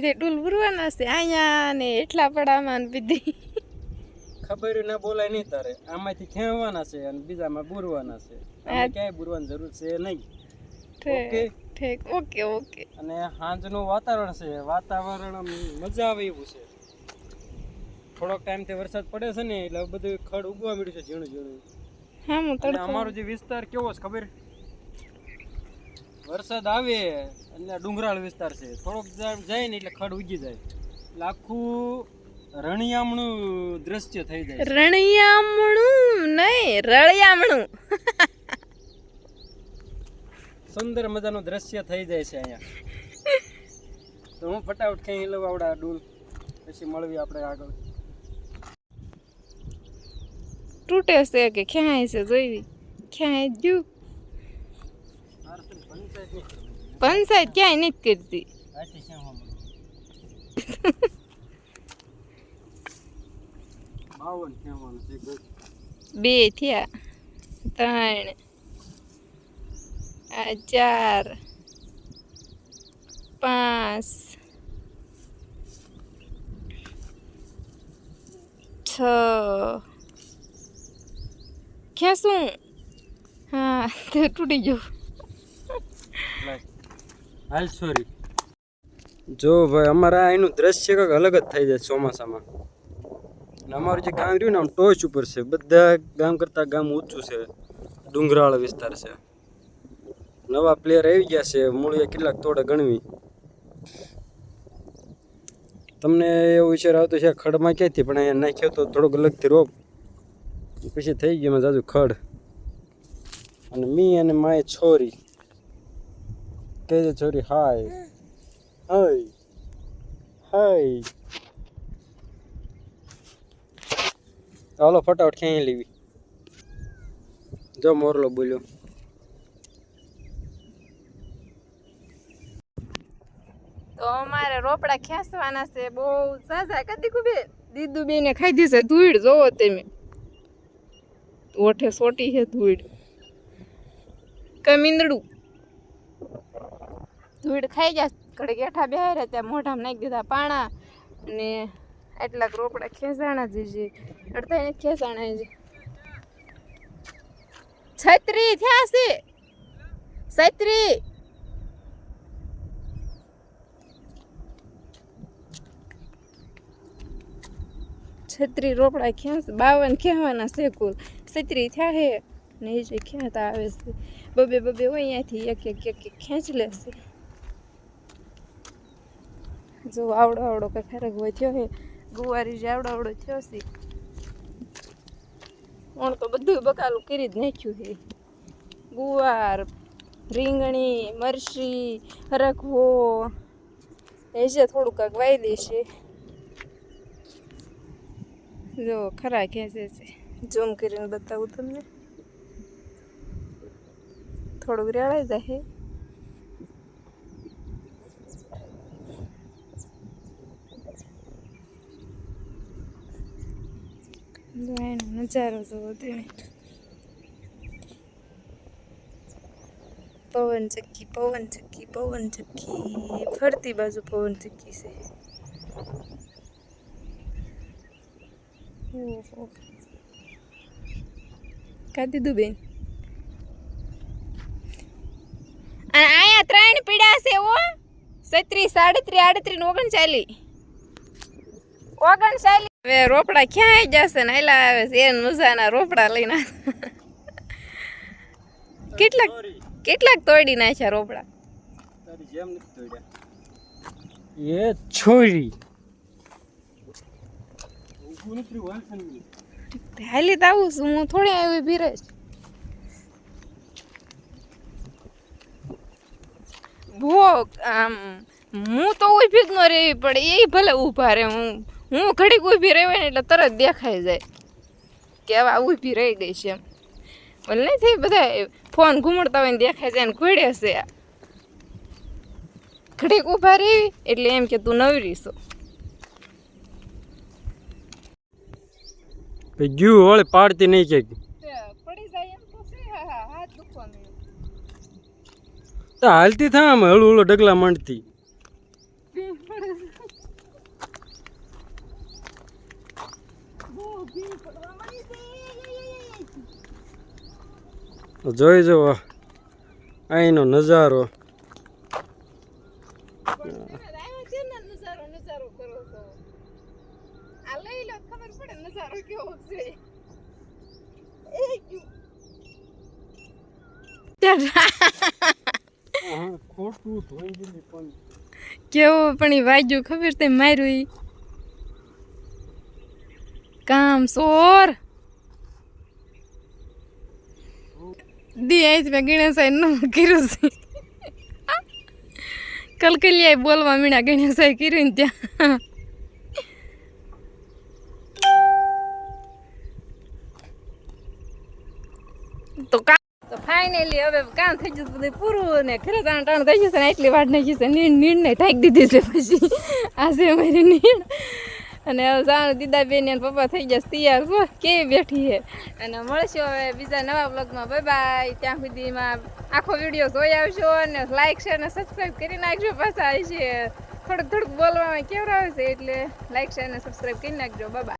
બીજે ડૂલ ભરવાના છે. અહીંયા ને એટલા પડામાં બીજી ખબર ના બોલાય નહીં તારે. આમાંથી ખેંચવાના છે અને બીજામાં બુરવાના છે. ક્યાંય બુરવાની જરૂર છે નહીં. ઓકે? ઠીક. Okay okay. અને સાંજનું વાતાવરણ છે. વાતાવરણ મજા આવે એવું છે. થોડોક ટાઈમથી વરસાદ પડે છે ને એટલે બધું ખડ ઉગવા મળ્યું છે ઝીણું ઝીણું. હા હું તડકો અમારો જે વિસ્તાર કેવો છે ખબર? વરસાદ આવે એટલે ડુંગરાળ વિસ્તાર છે. થોડોક જાય ને એટલે ખડ ઉગી જાય. એટલે આખું રણિયામણું દ્રશ્ય થઈ જાય રણિયામણું નહીં રળિયામણું. સુંદર મજાનું દ્રશ્ય થઈ જાય છે અહીંયા. તો હું ફટાફટ ખાઈ લઉં આવડા ડૂલ પછી મળવી આપણે આગળ. તૂટે છે કે ક્યાંય છે જોઈવી ક્યાંય જુ પંચાયત ક્યાંય નથી કરતી. બે થયા ત્રણ આ ચાર પાંચ છ. ક્યાં શું? હા તે તૂટી ગયું. હાલ સોરી જો ભાઈ, અમારા એનું દ્રશ્ય કંઈક અલગ જ થઈ જાય ચોમાસામાં. ને અમારું જે ગામ રહ્યું ને, આમ ટોચ ઉપર છે. બધા ગામ કરતાં ગામ ઊંચું છે. ડુંગરાળ વિસ્તાર છે. નવા પ્લેયર આવી ગયા છે. મૂળિયા કેટલાક તોડે ગણવી. તમને એવો વિચાર આવતો છે ખડમાં ક્યાંથી પણ અહીંયા નાખ્યો તો થોડોક અલગથી રોપ. પછી થઈ ગયો એમાં જાજુ ખડ. અને મી અને માય છોરી. કે છોરી, હાય. હાય. હાય. ચાલો ફટાફટ ક્યાંય લેવી? જો, મોરલો બોલ્યો. તો અમારે રોપડા ખેંચવાના છે, બહુ સાજા કદી કુબે દીદુ બેને ખાઈ છે, ધૂળ, જોવો તમે. ઓઠે સોટી છે ધૂળ. કમીંદડું. ધૂળ ખાઈ ગયા. ઘડે ગેઠા રહ્યા ત્યાં મોઢામાં નાખી દીધા પાણા ને એટલાક રોપડા ખેંચાણા જ છે. અડધા એને ખેંચાણા જ છત્રી થયા છે. છત્રી. છત્રી રોપડા ખેંચ, બાવન કહેવાના છે કુલ. છત્રી થયા હે ને એ જે ખેંચતા આવે છે. બબે બબે હોય અહીંયાથી એક એક એક ખેંચ લેશે જો આવડો આવડો કંઈ ફરક હોય થયો હે. ગુવારી જે આવડો આવડો થયો છે ઓણ તો બધું બકાલું કરી જ નાખ્યું હે. ગુવાર, રીંગણી મરસી હરખવો. એ છે થોડું કાંક વાઈ દેશે જો ખરા ખેંચે છે ઝૂમ કરીને બતાવું તમને. થોડુંક રેળાઈ જાય એનો નજારો જોવો તમે પવન ચક્કી પવન ચક્કી પવન ચક્કી ફરતી બાજુ પવન ચક્કી છે ઓહો દીધું બેન અને ત્રણ પીડા છે ઓ સત્રીસ સાડત્રીસ આડત્રીસ ઓગણચાલી ઓગણચાલી હવે રોપડા ક્યાં જશે ને એલા આવે છે એન મજાના રોપડા લઈને કેટલાક કેટલાક તોડી નાખ્યા રોપડા? તારી જેમ નથી તોડ્યા. એ છોરી હાલ તો આવું છું હું થોડી આવી ભીરે ભો આમ હું તો ઊભી જ ન રહેવી પડે એ ભલે ઊભા રહે હું હું ઘડીક ઊભી રહેવાય ને એટલે તરત દેખાઈ જાય કે હવે ઊભી રહી ગઈ છે એમ. બોલે નહીં થઈ બધા ફોન ઘૂમડતા હોય ને દેખાય જાય ને ઘોડે છે. આ. ઘડીક ઊભા રહી એટલે એમ કે તું નવી રહીશું ગયું હોળે પાડતી નહીં કે. પડી જાય એમ તો છે હાથ દુખવાનું. તો હાલતી થા આમ હળુ હળુ ડગલા માંડતી. જોઈ જુઓ અહીંનો નજારો. આવ્યા છે ને નજારો નજારો કરો છો આ લઈ લો ખબર પડે નજારો કેવો પણ એ વાગ્યું ખબર તે માર્યું કામ સોર. દી આઈ મેં સાહેબનું કર્યું છે? કલકલિયા બોલવા મીણા ગણેશાઈ કર્યું ને ત્યાં. તો કામ તો ફાઇનલી હવે કામ થઈ જશે બધું પૂરું ને ખરે તાણ ટાણ થઈ જશે ને એટલી વાર નાખી છે, નીણ નીણને ઠાકી દીધી છે પછી. આજે અમારી નીણ. અને જાણ દીદા બેન અને પપ્પા થઈ ગયા તૈયાર. હો કેવી બેઠી છે. અને મળશું હવે બીજા નવા બ્લોગમાં બાય બાય ત્યાં સુધીમાં આખો વીડિયો જોઈ આવશો અને લાઈક શેર અને સબસ્ક્રાઈબ કરી નાખજો પાછા. આવી છે થોડુંક થોડુંક બોલવામાં કેવડાવે છે એટલે લાઈક શેર અને સબસ્ક્રાઈબ કરી નાખજો. બાય